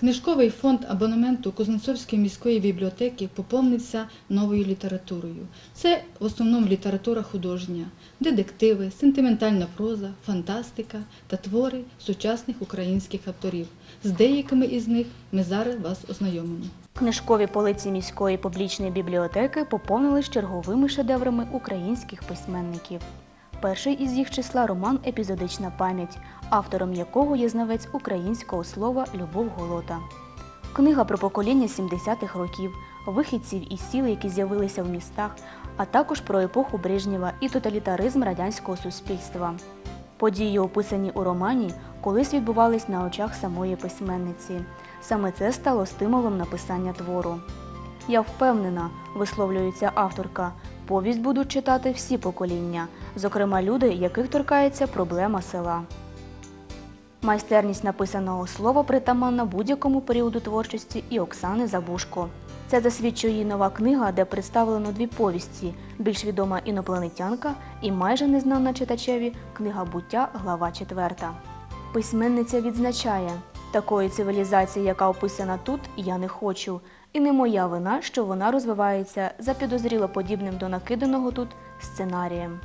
Книжковий фонд абонементу Кузнецовської міської бібліотеки поповнився новою літературою. Це в основному література художня, детективи, сентиментальна проза, фантастика та твори сучасних українських авторів. З деякими із них ми зараз вас ознайомимо. Книжкові полиці міської публічної бібліотеки поповнились черговими шедеврами українських письменників. Перший із їх числа роман Епізодична пам'ять, автором якого є знавець українського слова Любов Голота. Книга про покоління 70-х років, вихідців із сіл, які з'явилися в містах, а також про епоху Брежнєва і тоталітаризм радянського суспільства. Події, описані у романі, колись відбувались на очах самої письменниці. Саме це стало стимулом написання твору. Я впевнена, висловлюється авторка, повість будуть читати всі покоління, зокрема люди, яких торкається проблема села. Майстерність написаного слова притаманна будь-якому періоду творчості і Оксани Забушко. Це засвідчує її нова книга, де представлено дві повісті: більш відома інопланетянка і майже незнана читачеві книга буття, глава 4. Письменниця відзначає, такої цивілізації, яка описана тут, я не хочу, і не моя вина, що вона розвивається за підозріло подібним до накиданого тут сценарієм.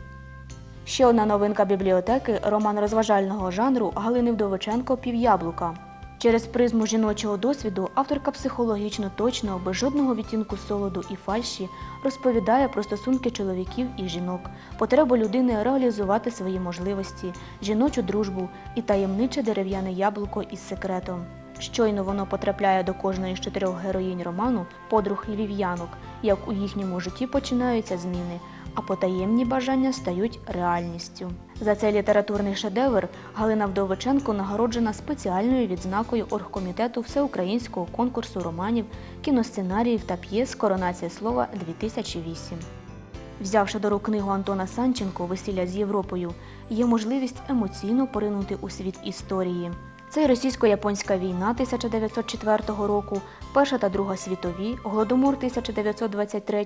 Ще одна новинка бібліотеки роман розважального жанру Галини Вдовиченко Пів'яблука. Через призму жіночого досвіду авторка психологічно точно, без жодного відтінку солоду і фальші, розповідає про стосунки чоловіків і жінок, потребу людини реалізувати свої можливості, жіночу дружбу і таємниче дерев'яне яблуко із секретом. Щойно воно потрапляє до кожної з чотирьох героїнь роману, подруг львів'янок, як у їхньому житті починаються зміни, а потаємні бажання стають реальністю. За цей літературний шедевр Галина Вдовиченко нагороджена спеціальною відзнакою оргкомітету всеукраїнського конкурсу романів, кіносценаріїв та п'єс Коронація слова 2008. Взявши до рук книгу Антона Санченко Весілля з Європою, є можливість емоційно поринути у світ історії. Це й російсько-японська війна 1904 року, Перша та Друга світові, Голодомор 1923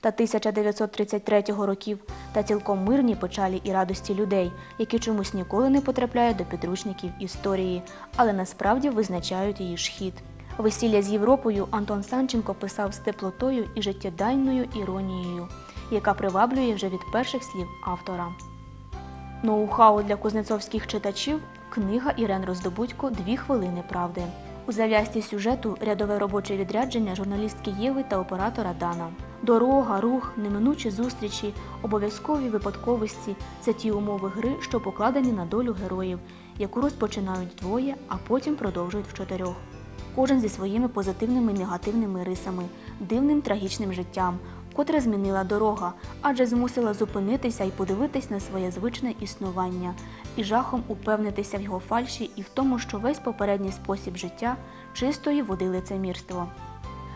та 1933 років, та цілком мирні печалі і радості людей, які чомусь ніколи не потрапляють до підручників історії, але насправді визначають її ж хід. Весілля з Європою Антон Санченко писав з теплотою і життєдайною іронією, яка приваблює вже від перших слів автора. Ноу-хау для кузнецовських читачів книга Ірен Роздобудько Дві хвилини правди. У зав'язці сюжету рядове робоче відрядження журналістки Єви та оператора Дана. Дорога, рух, неминучі зустрічі, обов'язкові випадковості це ті умови гри, що покладені на долю героїв, яку розпочинають двоє, а потім продовжують в чотирьох. Кожен зі своїми позитивними і негативними рисами, дивним трагічним життям, котре змінила дорога, адже змусила зупинитися і подивитись на своє звичне існування, і жахом упевнитися в його фальші і в тому, що весь попередній спосіб життя чистої води лицемірство.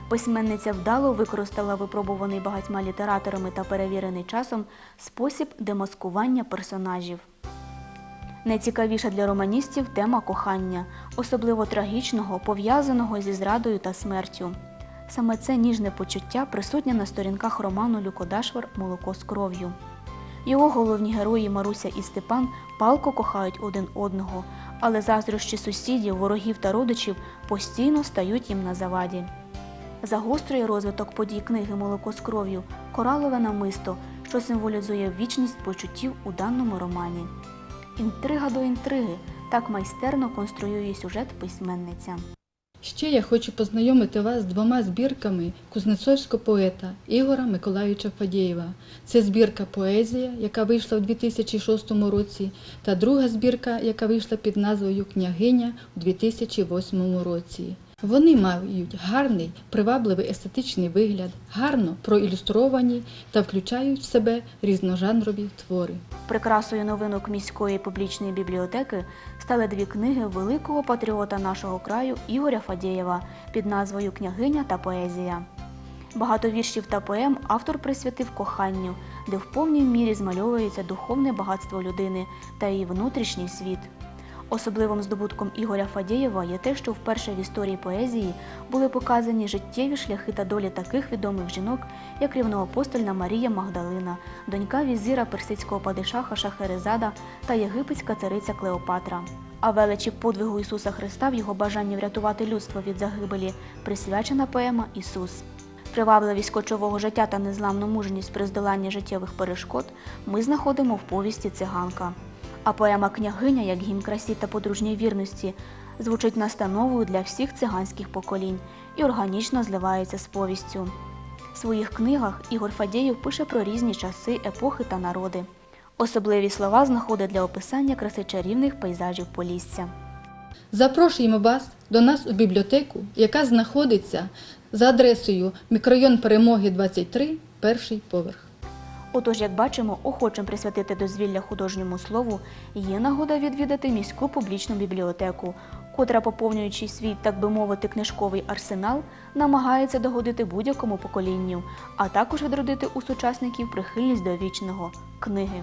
Письменниця вдало використала випробуваний багатьма літераторами та перевірений часом спосіб демаскування персонажів. Найцікавіша для романістів тема кохання, особливо трагічного, пов'язаного зі зрадою та смертю. Саме це ніжне почуття присутнє на сторінках роману Люкодашвар Молоко з кров'ю. Його головні герої Маруся і Степан палко кохають один одного, але заздрощі сусідів, ворогів та родичів постійно стають їм на заваді. Загострює розвиток подій книги Молоко з кров'ю коралове намисто, що символізує вічність почуттів у даному романі. Інтрига до інтриги так майстерно конструює сюжет письменниця. Ще я хочу познайомити вас з двома збірками кузнецовського поета Ігора Миколайовича Фадєєва. Це збірка Поезія, яка вийшла у 2006 році, та друга збірка, яка вийшла під назвою Княгиня у 2008 році. Вони мають гарний, привабливий естетичний вигляд, гарно проілюстровані та включають в себе різножанрові твори. Прикрасою новинок міської публічної бібліотеки стали дві книги великого патріота нашого краю Ігоря Фадєєва під назвою Княгиня та поезія. Багато віршів та поем автор присвятив коханню, де в повній мірі змальовується духовне багатство людини та її внутрішній світ. Особливим здобутком Ігоря Фадєєва є те, що вперше в історії поезії були показані життєві шляхи та долі таких відомих жінок, як рівноапостольна Марія Магдалина, донька візира персидського падишаха Шахерезада та єгипетська цариця Клеопатра. А величі подвигу Ісуса Христа в його бажанні врятувати людство від загибелі присвячена поема Ісус. Привабливість кочового життя та незламну мужність при здоланні життєвих перешкод ми знаходимо в повісті Циганка. А поема Княгиня, як гімн красі та подружньої вірності, звучить настановою для всіх циганських поколінь і органічно зливається з повістю. В своїх книгах Ігор Фадєєв пише про різні часи, епохи та народи. Особливі слова знаходить для описання краси чарівних пейзажів Полісся. Запрошуємо вас до нас у бібліотеку, яка знаходиться за адресою мікрорайон Перемоги 23, перший поверх. Отож, як бачимо, охочим присвятити дозвілля художньому слову є нагода відвідати міську публічну бібліотеку, котра, поповнюючи свій, так би мовити, книжковий арсенал, намагається догодити будь-якому поколінню, а також відродити у сучасників прихильність до вічного книги.